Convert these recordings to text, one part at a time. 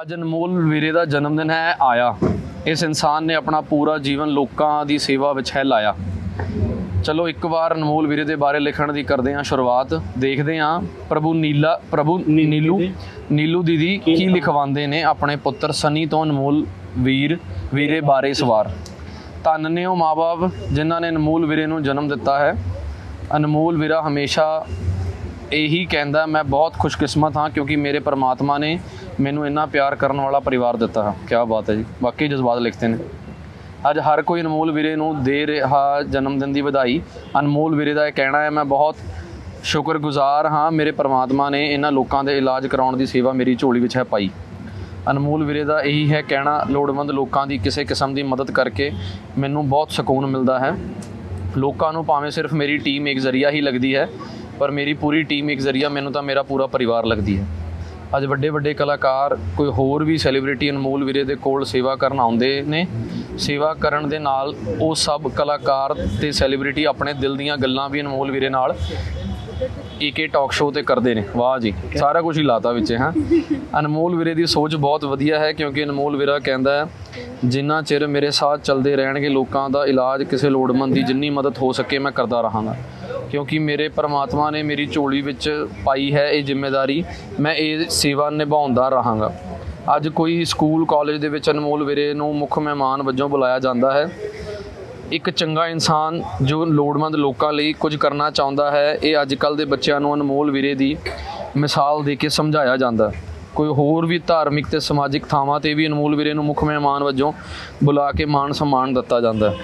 ਅੱਜ ਅਨਮੋਲ ਵੀਰੇ ਦਾ ਜਨਮ ਦਿਨ ਹੈ ਆਇਆ। ਇਸ ਇਨਸਾਨ ਨੇ ਆਪਣਾ ਪੂਰਾ ਜੀਵਨ ਲੋਕਾਂ ਦੀ ਸੇਵਾ ਵਿੱਚ ਹੈ ਲਾਇਆ। ਚਲੋ ਇੱਕ ਵਾਰ ਅਨਮੋਲ ਵੀਰੇ ਦੇ ਬਾਰੇ ਲਿਖਣ ਦੀ ਕਰਦੇ ਹਾਂ ਸ਼ੁਰੂਆਤ। ਦੇਖਦੇ ਹਾਂ ਪ੍ਰਭੂ ਨੀਲਾ ਪ੍ਰਭੂ ਨੀਲੂ ਨੀਲੂ ਦੀਦੀ ਕੀ ਲਿਖਵਾਉਂਦੇ ਨੇ ਆਪਣੇ ਪੁੱਤਰ ਸਨੀ ਤੋਂ ਅਨਮੋਲ ਵੀਰ ਵੀਰੇ ਬਾਰੇ ਸਵਾਰ ਧੰਨ ਨੇ ਉਹ ਮਾਪੇ ਜਿਨ੍ਹਾਂ ਨੇ ਅਨਮੋਲ ਵੀਰੇ ਨੂੰ ਜਨਮ ਦਿੱਤਾ ਹੈ। ਅਨਮੋਲ ਵੀਰਾ ਹਮੇਸ਼ਾ ਇਹੀ ਕਹਿੰਦਾ ਮੈਂ ਬਹੁਤ ਖੁਸ਼ਕਿਸਮਤ ਹਾਂ ਕਿਉਂਕਿ ਮੇਰੇ ਪਰਮਾਤਮਾ ਨੇ ਮੈਨੂੰ ਇੰਨਾ ਪਿਆਰ ਕਰਨ ਵਾਲਾ ਪਰਿਵਾਰ ਦਿੱਤਾ ਹੈ। ਕੀ ਬਾਤ ਹੈ ਜੀ। ਬਾਕੀ ਜਜ਼ਬਾਤ ਲਿਖਤੇ ਨੇ। ਅੱਜ ਹਰ ਕੋਈ ਅਨਮੋਲ ਵੀਰੇ ਨੂੰ ਦੇ ਰਿਹਾ ਜਨਮ ਦਿਨ ਦੀ ਵਧਾਈ। ਅਨਮੋਲ ਵੀਰੇ ਦਾ ਇਹ ਕਹਿਣਾ ਹੈ, ਮੈਂ ਬਹੁਤ ਸ਼ੁਕਰਗੁਜ਼ਾਰ ਹਾਂ, ਮੇਰੇ ਪਰਮਾਤਮਾ ਨੇ ਇਹਨਾਂ ਲੋਕਾਂ ਦੇ ਇਲਾਜ ਕਰਾਉਣ ਦੀ ਸੇਵਾ ਮੇਰੀ ਝੋਲੀ ਵਿੱਚ ਹੈ ਪਾਈ। ਅਨਮੋਲ ਵੀਰੇ ਦਾ ਇਹੀ ਹੈ ਕਹਿਣਾ, ਲੋੜਵੰਦ ਲੋਕਾਂ ਦੀ ਕਿਸੇ ਕਿਸਮ ਦੀ ਮਦਦ ਕਰਕੇ ਮੈਨੂੰ ਬਹੁਤ ਸਕੂਨ ਮਿਲਦਾ ਹੈ। ਲੋਕਾਂ ਨੂੰ ਭਾਵੇਂ ਸਿਰਫ ਮੇਰੀ ਟੀਮ ਇੱਕ ਜ਼ਰੀਆ ਹੀ ਲੱਗਦੀ ਹੈ, ਪਰ ਮੇਰੀ ਪੂਰੀ ਟੀਮ ਇੱਕ ਜ਼ਰੀਆ ਮੈਨੂੰ ਤਾਂ ਮੇਰਾ ਪੂਰਾ ਪਰਿਵਾਰ ਲੱਗਦੀ ਹੈ। ਅੱਜ ਵੱਡੇ ਵੱਡੇ ਕਲਾਕਾਰ, ਕੋਈ ਹੋਰ ਵੀ ਸੈਲੀਬ੍ਰਿਟੀ ਅਨਮੋਲ ਵੀਰੇ ਦੇ ਕੋਲ ਸੇਵਾ ਕਰਨ ਆਉਂਦੇ ਨੇ। ਸੇਵਾ ਕਰਨ ਦੇ ਨਾਲ ਉਹ ਸਭ ਕਲਾਕਾਰ ਤੇ ਸੈਲੀਬ੍ਰਿਟੀ ਆਪਣੇ ਦਿਲ ਦੀਆਂ ਗੱਲਾਂ ਵੀ ਅਨਮੋਲ ਵੀਰੇ ਨਾਲ ਏਕੇ ਟਾਕ ਸ਼ੋਅ ਤੇ ਕਰਦੇ ਨੇ। ਵਾਹ ਜੀ, ਸਾਰਾ ਕੁਝ ਹੀ ਲਾਤਾ ਵਿੱਚ, ਹੈ। ਅਨਮੋਲ ਵੀਰੇ ਦੀ ਸੋਚ ਬਹੁਤ ਵਧੀਆ ਹੈ ਕਿਉਂਕਿ ਅਨਮੋਲ ਵੀਰਾ ਕਹਿੰਦਾ ਹੈ, ਜਿੰਨਾ ਚਿਰ ਮੇਰੇ ਸਾਥ ਚੱਲਦੇ ਰਹਿਣਗੇ, ਲੋਕਾਂ ਦਾ ਇਲਾਜ ਕਿਸੇ ਲੋੜਵੰਦ ਦੀ ਜਿੰਨੀ ਮਦਦ ਹੋ ਸਕੇ ਮੈਂ ਕਰਦਾ ਰਹਾਂਗਾ। ਕਿਉਂਕਿ ਮੇਰੇ ਪਰਮਾਤਮਾ ਨੇ ਮੇਰੀ ਝੋਲੀ ਵਿੱਚ ਪਾਈ ਹੈ ਇਹ ਜ਼ਿੰਮੇਵਾਰੀ, ਮੈਂ ਇਹ ਸੇਵਾ ਨਿਭਾਉਂਦਾ ਰਹਾਂਗਾ। ਅੱਜ ਕੋਈ ਸਕੂਲ, ਕਾਲਜ ਦੇ ਵਿੱਚ ਅਨਮੋਲ ਵੀਰੇ ਨੂੰ ਮੁੱਖ ਮਹਿਮਾਨ ਵਜੋਂ ਬੁਲਾਇਆ ਜਾਂਦਾ ਹੈ। ਇੱਕ ਚੰਗਾ ਇਨਸਾਨ ਜੋ ਲੋੜਵੰਦ ਲੋਕਾਂ ਲਈ ਕੁਝ ਕਰਨਾ ਚਾਹੁੰਦਾ ਹੈ, ਇਹ ਅੱਜ ਕੱਲ ਦੇ ਬੱਚਿਆਂ ਨੂੰ ਅਨਮੋਲ ਵੀਰੇ ਦੀ ਮਿਸਾਲ ਦੇ ਕੇ ਸਮਝਾਇਆ ਜਾਂਦਾ ਕੋਈ ਹੋਰ ਵੀ ਧਾਰਮਿਕ ਤੇ ਸਮਾਜਿਕ ਥਾਵਾਂ ਤੇ ਵੀ ਅਨਮੋਲ ਵੀਰੇ ਨੂੰ ਮੁੱਖ ਮਹਿਮਾਨ ਵਜੋਂ ਬੁਲਾ ਕੇ ਮਾਣ ਸਨਮਾਨ ਦਿੱਤਾ ਜਾਂਦਾ ਹੈ।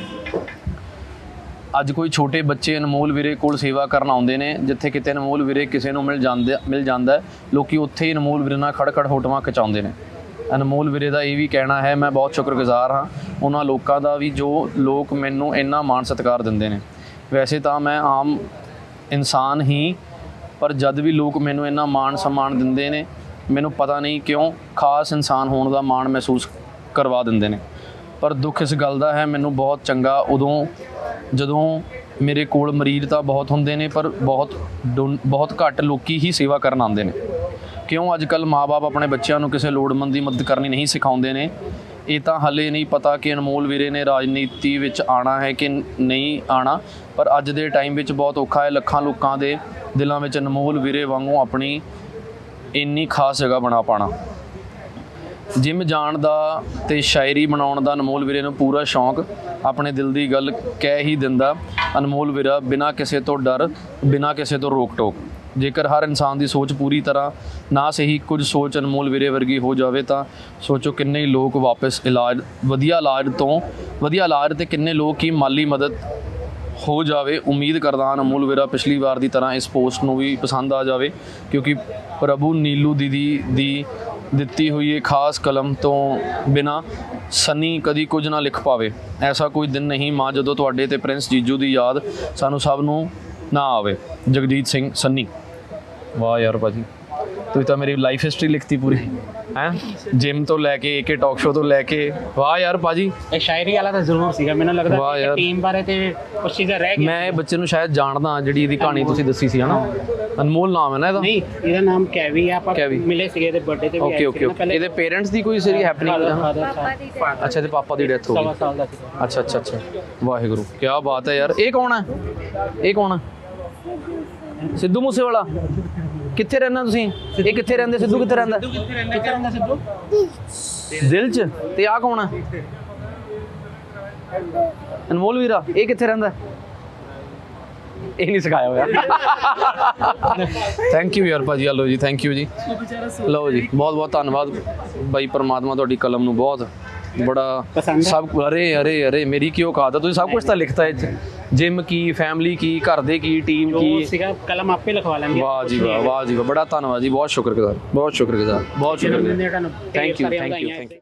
ਅੱਜ ਕੋਈ ਛੋਟੇ ਬੱਚੇ ਅਨਮੋਲ ਵੀਰੇ ਕੋਲ ਸੇਵਾ ਕਰਨ ਆਉਂਦੇ ਨੇ ਜਿੱਥੇ ਕਿਤੇ ਅਨਮੋਲ ਵੀਰੇ ਕਿਸੇ ਨੂੰ ਮਿਲ ਜਾਂਦੇ ਮਿਲ ਜਾਂਦਾ ਹੈ, ਲੋਕੀ ਉੱਥੇ ਹੀ ਅਨਮੋਲ ਵੀਰੇ ਨਾਲ ਖੜਖੜ ਫੋਟੋਆਂ ਖਿਚਾਉਂਦੇ ਨੇ। ਅਨਮੋਲ ਵੀਰੇ ਦਾ ਇਹ ਵੀ ਕਹਿਣਾ ਹੈ ਮੈਂ ਬਹੁਤ ਸ਼ੁਕਰਗੁਜ਼ਾਰ ਹਾਂ ਉਹਨਾਂ ਲੋਕਾਂ ਦਾ ਵੀ ਜੋ ਲੋਕ ਮੈਨੂੰ ਇੰਨਾ ਮਾਣ ਸਤਿਕਾਰ ਦਿੰਦੇ ਨੇ। ਵੈਸੇ ਤਾਂ ਮੈਂ ਆਮ ਇਨਸਾਨ ਹੀ ਪਰ ਜਦ ਵੀ ਲੋਕ ਮੈਨੂੰ ਇੰਨਾ ਮਾਣ ਸਨਮਾਨ ਦਿੰਦੇ ਨੇ ਮੈਨੂੰ ਪਤਾ ਨਹੀਂ ਕਿਉਂ ਖਾਸ ਇਨਸਾਨ ਹੋਣ ਦਾ ਮਾਣ ਮਹਿਸੂਸ ਕਰਵਾ ਦਿੰਦੇ ਨੇ। ਪਰ ਦੁੱਖ ਇਸ ਗੱਲ ਦਾ ਹੈ ਮੈਨੂੰ ਬਹੁਤ ਚੰਗਾ ਉਦੋਂ ਜਦੋਂ ਮੇਰੇ ਕੋਲ ਮਰੀਜ਼ ਤਾਂ ਬਹੁਤ ਹੁੰਦੇ ਨੇ, ਪਰ ਬਹੁਤ ਡੋਨ- ਬਹੁਤ ਘੱਟ ਲੋਕੀ ਹੀ ਸੇਵਾ ਕਰਨ ਆਉਂਦੇ ਨੇ। ਕਿਉਂ? ਅੱਜ ਕੱਲ ਮਾਪੇ ਆਪਣੇ ਬੱਚਿਆਂ ਨੂੰ ਕਿਸੇ ਲੋੜਮੰਦ ਦੀ ਮਦਦ ਕਰਨੀ ਨਹੀਂ ਸਿਖਾਉਂਦੇ ਨੇ। ਇਹ ਤਾਂ ਹਲੇ ਨਹੀਂ ਪਤਾ ਕਿ ਅਨਮੋਲ ਵੀਰੇ ਨੇ ਰਾਜਨੀਤੀ ਵਿੱਚ ਆਣਾ ਹੈ ਕਿ ਨਹੀਂ ਆਣਾ ਪਰ ਅੱਜ ਦੇ ਟਾਈਮ ਵਿੱਚ ਬਹੁਤ ਔਖਾ ਹੈ ਲੱਖਾਂ ਲੋਕਾਂ ਦੇ ਦਿਲਾਂ ਵਿੱਚ ਅਨਮੋਲ ਵੀਰੇ ਵਾਂਗੂ ਆਪਣੀ ਇੰਨੀ ਖਾਸ ਜਗ੍ਹਾ ਬਣਾ ਪਾਣਾ ਜਿਮ ਜਾਣ ਦਾ ਤੇ ਸ਼ਾਇਰੀ ਬਣਾਉਣ ਦਾ ਅਨਮੋਲ ਵੀਰੇ ਨੂੰ ਪੂਰਾ ਸ਼ੌਂਕ, ਆਪਣੇ ਦਿਲ ਦੀ ਗੱਲ ਕਹਿ ਹੀ ਦਿੰਦਾ, ਅਨਮੋਲ ਵੀਰਾ, ਬਿਨਾਂ ਕਿਸੇ ਤੋਂ ਡਰ, ਬਿਨਾਂ ਕਿਸੇ ਤੋਂ ਰੋਕ ਟੋਕ ਜੇਕਰ ਹਰ ਇਨਸਾਨ ਦੀ ਸੋਚ ਪੂਰੀ ਤਰ੍ਹਾਂ ਨਾ ਸਹੀ, ਕੁਝ ਸੋਚ ਅਨਮੋਲ ਵੀਰੇ ਵਰਗੀ ਹੋ ਜਾਵੇ ਤਾਂ ਸੋਚੋ ਕਿੰਨੇ ਹੀ ਲੋਕ ਵਾਪਸ ਇਲਾਜ, ਵਧੀਆ ਇਲਾਜ ਤੋਂ, ਵਧੀਆ ਇਲਾਜ ਤੇ ਕਿੰਨੇ ਲੋਕ ਹੀ ਮਾਲੀ ਮਦਦ ਹੋ ਜਾਵੇ। ਉਮੀਦ ਕਰਦਾ ਹਾਂ ਅਨਮੋਲ ਵੀਰਾ ਪਿਛਲੀ ਵਾਰ ਦੀ ਤਰ੍ਹਾਂ ਇਸ ਪੋਸਟ ਨੂੰ ਵੀ ਪਸੰਦ ਆ ਜਾਵੇ, ਕਿਉਂਕਿ ਪ੍ਰਭੂ ਨੀਲੂ ਦੀਦੀ ਦੀ ਦਿੱਤੀ ਹੋਈ ਇਹ ਖਾਸ ਕਲਮ ਤੋਂ ਬਿਨਾ ਸਨੀ ਕਦੀ ਕੁਝ ਨਾ ਲਿਖ ਪਾਵੇ। ਐਸਾ ਕੋਈ ਦਿਨ ਨਹੀਂ ਮਾਂ ਜਦੋਂ ਤੁਹਾਡੇ ਤੇ ਪ੍ਰਿੰਸ ਜੀਜੂ ਦੀ ਯਾਦ ਸਾਨੂੰ ਸਭ ਨੂੰ ਨਾ ਆਵੇ। ਜਗਜੀਤ ਸਿੰਘ ਸੰਨੀ। ਵਾਹ ਯਾਰ ਭਾਜੀ। ਤੁਸੀਂ ਤਾਂ ਮੇਰੀ ਲਾਈਫ ਹਿਸਟਰੀ ਲਿਖਤੀ ਪੂਰੀ। ਹੈ? ਜਿਮ ਤੋਂ ਲੈ ਕੇ ਏਕੇ ਟਾਕ ਸ਼ੋ ਤੋਂ ਲੈ ਕੇ। ਵਾਹ ਯਾਰ ਭਾਜੀ। ਇਹ ਸ਼ਾਇਰੀ ਵਾਲਾ ਤਾਂ ਜ਼ਰੂਰ ਸੀਗਾ। ਮੈਨੂੰ ਲੱਗਦਾ ਵਾਹ ਯਾਰ। ਟੀਮ ਬਾਰੇ ਤੇ ਕੁਝ ਚੀਜ਼ਾਂ ਰਹਿ ਗਈਆਂ ਮੈਂ ਇਹ ਬੱਚੇ ਨੂੰ ਸ਼ਾਇਦ ਜਾਣਦਾ ਜਿਹੜੀ ਇਹਦੀ ਕਹਾਣੀ ਤੁਸੀਂ ਦੱਸੀ ਸੀ ਹਨਾ? ਅਨਮੋਲ ਨਾਮ ਹੈ ਨਾ ਇਹਦਾ? ਨਹੀਂ ਇਹਦਾ ਨਾਮ ਕੈਵੀ ਆ। ਆਪਾਂ। ਮਿਲੇ ਸੀਗੇ ਇਹਦੇ ਬਰਥਡੇ ਤੇ ਵੀ ਓਕੇ ਓਕੇ ਓਕੇ ਇਹਦੇ ਪੇਰੈਂਟਸ ਦੀ ਕੋਈ ਸਰੀ ਹੈਪਨਿੰਗ ਅੱਛਾ ਇਹਦੇ ਪਾਪਾ ਦੀ ਡੈਥ ਹੋ ਗਈ। ਸਾਲ ਦਾ ਸੀਗਾ। ਅੱਛਾ ਅੱਛਾ ਅੱਛਾ। ਵਾਹਿਗੁਰੂ ਕੀ ਬਾਤ ਹੈ ਯਾਰ। ਇਹ ਕੌਣ ਹੈ? ਇਹ ਕੌਣ ਹੈ? ਸਿੱਧੂ ਮੂਸੇਵਾਲਾ? ਕਿੱਥੇ ਰਹਿੰਦਾ ਤੁਸੀਂ? ਇਹ ਕਿੱਥੇ ਰਹਿੰਦੇ? ਸਿੱਧੂ ਕਿੱਥੇ ਰਹਿੰਦਾ? ਕਿੱਥੇ ਰਹਿੰਦਾ ਸਿੱਧੂ? ਦਿਲ 'ਚ? ਤੇ ਆ ਕੌਣ ਹੈ ਅਨਮੋਲ ਵੀਰਾ ਇਹ ਕਿੱਥੇ ਰਹਿੰਦਾ? ਇਹ ਨਹੀਂ ਸਿਖਾਇਆ ਹੋਇਆ। ਥੈਂਕ ਯੂ ਯਾਰ ਭਾਜੀ ਹਲੋ ਜੀ ਥੈਂਕ ਯੂ ਜੀ। ਲਓ ਜੀ ਬਹੁਤ ਬਹੁਤ ਧੰਨਵਾਦ ਬਾਈ ਪਰਮਾਤਮਾ ਤੁਹਾਡੀ ਕਲਮ ਨੂੰ ਬਹੁਤ। ਬੜਾ ਹੈ? ਸਭ ਅਰੇ ਅਰੇ ਅਰੇ ਮੇਰੀ ਕੀ ਔਕਾਤ ਹੈ ਤੁਸੀਂ ਸਭ ਕੁਝ ਤਾਂ ਲਿਖਤਾ ਇਹ ਜਿਮ ਕੀ ਫੈਮਿਲੀ ਕੀ ਘਰ ਦੇ ਕੀ ਟੀਮ ਕੀ? ਸੀਗਾ ਕਲਮ ਆਪੇ ਲਿਖਵਾ ਲੈਣਗੇ ਵਾਹ ਜੀ ਵਾਹ ਵਾਹ ਜੀ ਵਾਹ ਬੜਾ ਧੰਨਵਾਦ ਜੀ ਬਹੁਤ ਸ਼ੁਕਰਗੁਜ਼ਾਰ ਬਹੁਤ ਸ਼ੁਕਰਗੁਜ਼ਾਰ ਬਹੁਤ ਸ਼ੁਕਰਗੁਜ਼ਾਰ। Thank you thank you thank you